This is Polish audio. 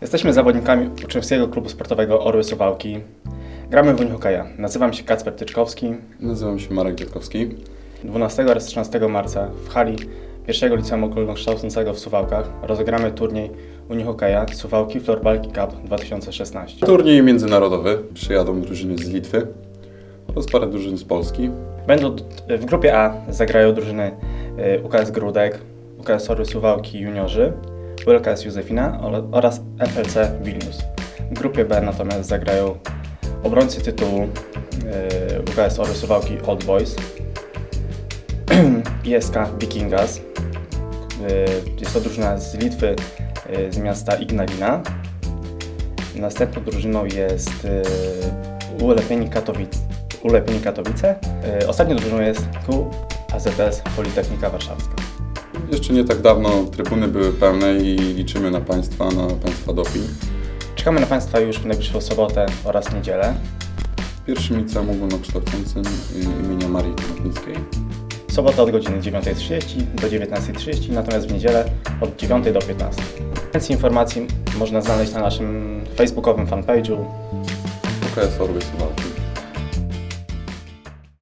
Jesteśmy zawodnikami uczniowskiego klubu sportowego Orły Suwałki. Gramy w unihokeja. Nazywam się Kacper Tyczkowski. Nazywam się Marek Dziadkowski. 12 oraz 13 marca w hali pierwszego liceum ogólnokształcącego w Suwałkach rozegramy turniej unihokeja Suwałki Florbalki Cup 2016. Turniej międzynarodowy. Przyjadą drużyny z Litwy oraz parę drużyn z Polski. Będą w grupie A zagrają drużyny y, UKS Grudek, UKS Orły Suwałki Juniorzy, ULKS Józefina oraz FLC Vilnius. W grupie B natomiast zagrają obrońcy tytułu y, UKS Orły Suwałki Old Boys, ISK Vikingas. Y, Jest to drużyna z Litwy, y, z miasta Ignalina. Następną drużyną jest Ulepieni Katowice. Ulepieni Katowice. Ostatnią drużyną jest QAZS Politechnika Warszawska. Jeszcze nie tak dawno trybuny były pełne i liczymy na Państwa, na Państwa doping. Czekamy na Państwa już w najbliższą sobotę oraz niedzielę. W pierwszym liceum ogólnokształcącym imienia Marii Konopnickiej. Sobota od godziny 9.30 do 19.30, natomiast w niedzielę od 9 do 15. Więcej informacji można znaleźć na naszym facebookowym fanpage'u UKS Orły Suwałki.